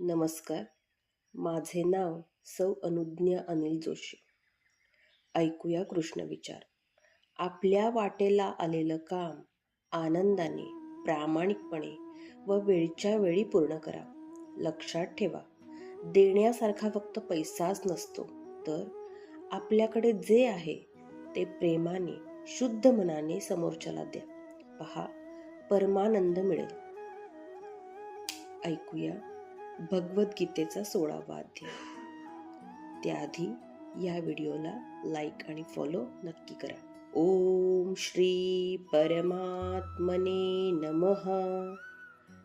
नमस्कार. माझे नाव सौ अनुज्ञा अनिल जोशी. ऐकूया कृष्ण विचार. आपल्या वाटेला आलेलं काम आनंदाने प्रामाणिकपणे व वेळच्या वेळी पूर्ण करा. लक्षात ठेवा देण्यासारखा फक्त पैसाच नसतो. तर आपल्याकडे जे आहे ते प्रेमाने शुद्ध मनाने समोरच्याला द्या. पहा परमानंद मिळेल. ऐकूया. भगवद्गीतेचा सोळावा अध्याय. त्याआधी या व्हिडिओला लाईक आणि फॉलो नक्की करा. ओम श्री परमात्मने नमः.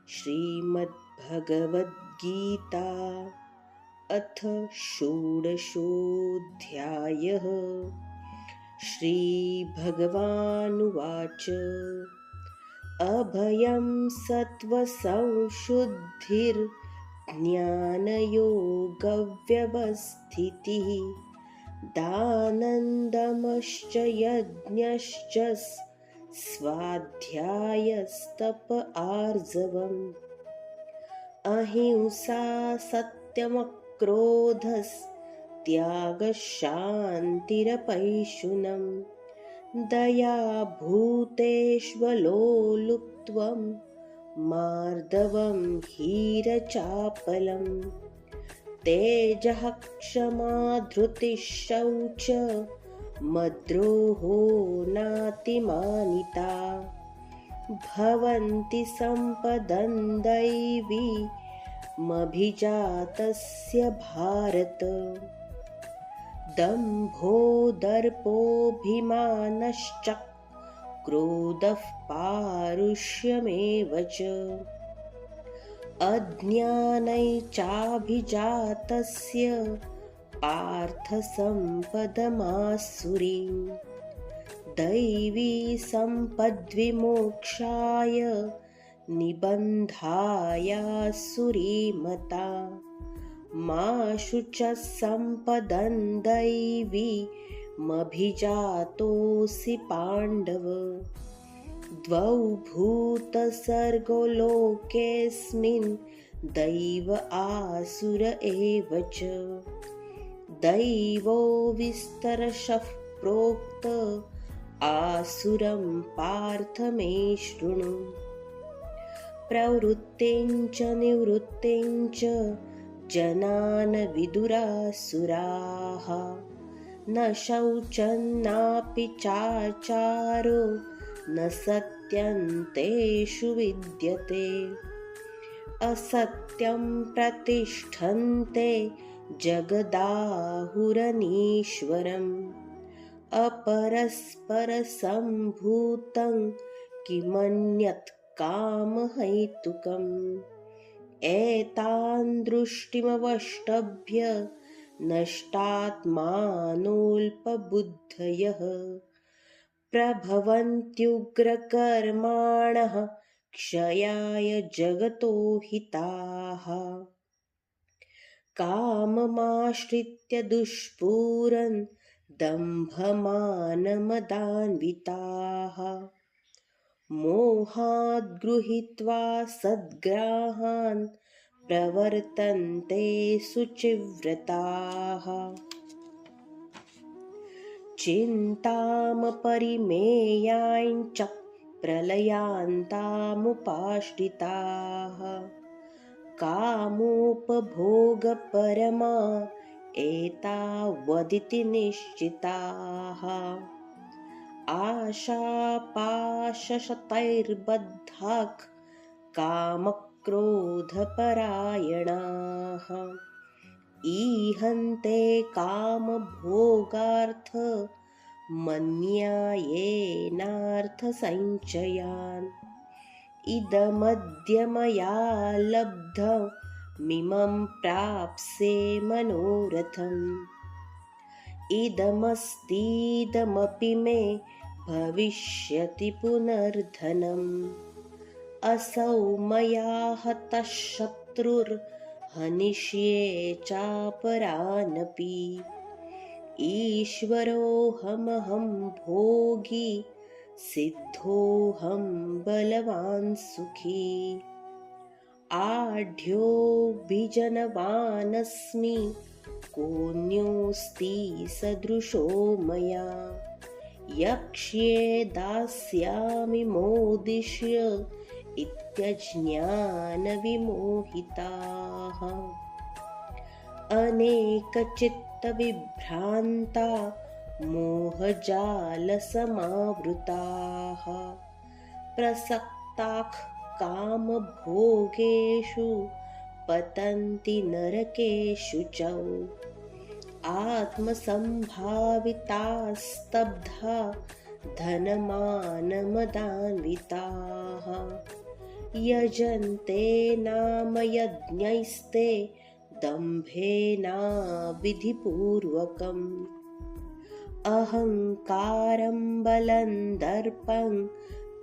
श्रीमद्भगवद्गीता अथ षोडशोऽध्यायः. श्रीभगवानुवाच। अभयं सत्त्वसंशुद्धिर् ज्ञानयोगव्यवस्थितिः। दानन्दमश्च यज्ञश्च स्वाध्यायस्तप आर्जवम्। अहिंसा सत्यमक्रोधस्त्यागशान्तिरपैशुनम्। दया भूतेष्वलोलुप्त्वं मार्दवं हीरचापलं तेजः क्षमा धृतिः शौच मद्रोहो नातिमानिता। भवन्ति सम्पदन् दैवी मभिजातस्य भारत। दम्भो दर्पोऽभिमानश्च क्रोधः पारुष्यमेव च। अज्ञानैश्चाभिजातस्य पार्थसम्पदमासुरीं। दैवी सम्पद्विमोक्षाय निबन्धायासुरीमता। मा शुचः सम्पदन् दैवी मभिजातोऽसि पाण्डव। द्वौ भूतसर्गो लोकेऽस्मिन् दैव आसुर एव च। दैवो विस्तरशः प्रोक्त आसुरं पार्थ मे शृणु। प्रवृत्तिं च जनान् विदुरासुराः न शौचन्नापि चाचारो न सत्यन्तेषु विद्यते। असत्यं प्रतिष्ठन्ते जगदाहुरनीश्वरम्। अपरस्परसम्भूतं किमन्यत् कामहैतुकम्। एतान् दृष्टिमवष्टभ्य नष्टात्मानोऽल्पबुद्धयः प्रभवन्त्युग्रकर्माणः क्षयाय जगतो हिताः। काममाश्रित्य दुष्पूरन् दम्भमानमदान्विताः। मोहाद्गृहीत्वा सद्ग्राहान् प्रवर्तन्ते शुचिव्रताः। चिन्तामपरिमेयाञ्च प्रलयान्तामुपाश्रिताः कामोपभोगपरमा एतावदिति निश्चिताः। आशापाशशतैर्बद्धाक् कामक्रोधपरायणाः ईहन्ते कामभोगार्थ मन्यायेनार्थसञ्चयान्। इदमद्य मया लब्धमिमं प्राप्स्ये मनोरथम्। इदमस्तीदमपि मे भविष्यति पुनर्धनम् असौ मया हतः शत्रुर्हनिष्ये चापरानपि। ईश्वरोऽहमहं भोगी सिद्धोऽहं बलवान् सुखी। आढ्योऽभिजनवानस्मि कोऽन्योऽस्ति सदृशो मया। यक्ष्ये दास्यामि मोदिष्य इत्यज्ञानविमोहिताः। अनेकचित्तविभ्रान्ता मोहजालसमावृताः। प्रसक्ताः कामभोगेषु पतन्ति नरकेषु च। आत्मसम्भावितास्तब्धा धनमानमदान्विताः यजन्ते नाम यज्ञैस्ते दम्भेनाविधिपूर्वकम् अहङ्कारं बलं दर्पं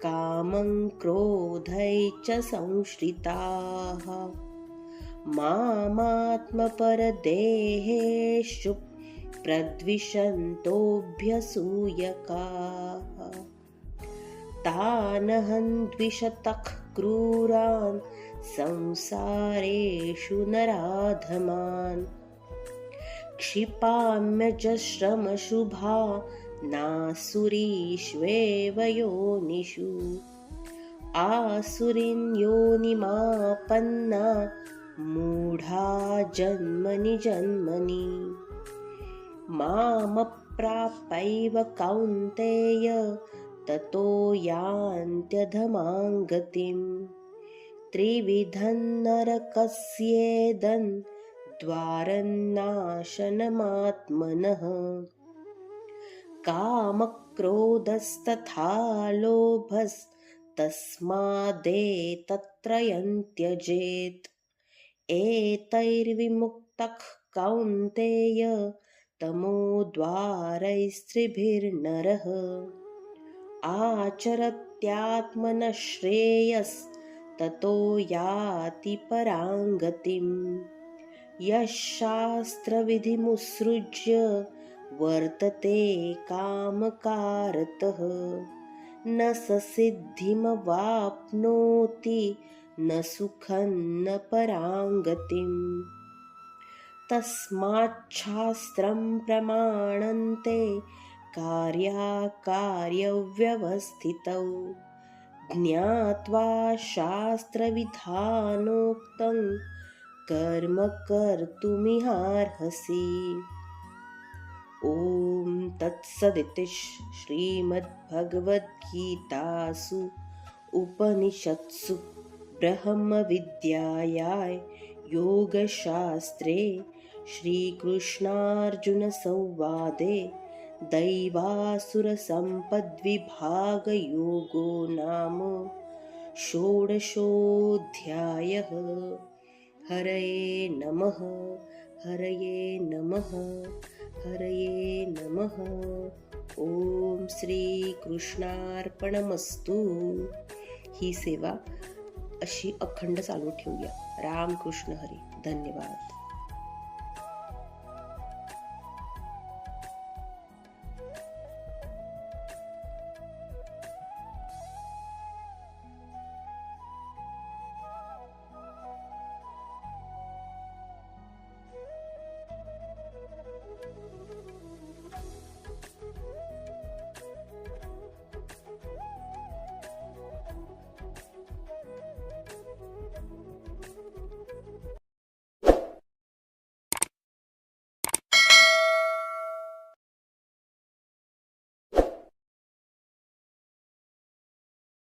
कामं क्रोधै च संश्रिताः। मामात्मपरदेहेषु प्रद्विषन्तोऽभ्यसूयकाः। तानहं द्विषतः क्रूरान् संसारेषु नराधमान्। क्षिपाम्यजश्रमशुभा नासुरीष्वेव योनिषु। आसुरीन् योनिमापन्ना मूढा जन्मनि जन्मनि। मामप्रापैव कौन्तेय ततो यान्त्यधमाङ्गतिम्। त्रिविधं नरकस्येदन् द्वारन्नाशनमात्मनः। कामक्रोधस्तथा लोभस्तस्मादेतत्रयं त्यजेत् एतैर्विमुक्तः कौन्तेय तमोद्वारैस्त्रिभिर्नरः आचरत्यात्मनः श्रेयस्ततो याति पराङ्गतिम् यः शास्त्रविधिमुत्सृज्य वर्तते कामकारतः न स सिद्धिमवाप्नोति न सुखं न पराङ्गतिम् तस्माच्छास्त्रं प्रमाणन्ते कार्याकार्यव्यवस्थितौ। ज्ञात्वा शास्त्रविधानोक्तं। कर्म कर्तुमिहार्हसि। ॐ तत्सदिति श्रीमद्भगवद्गीतासु उपनिषत्सु ब्रह्मविद्यायाय योगशास्त्रे श्रीकृष्णार्जुनसंवादे दैवासुरसम्पद्विभागयोगो नाम षोडशोऽध्यायः। हरये नमः हरये नमः हरये नमः। ॐ श्रीकृष्णार्पणमस्तु। ही सेवा अशी अखंड चालू ठेवूया. रामकृष्ण हरी. धन्यवाद.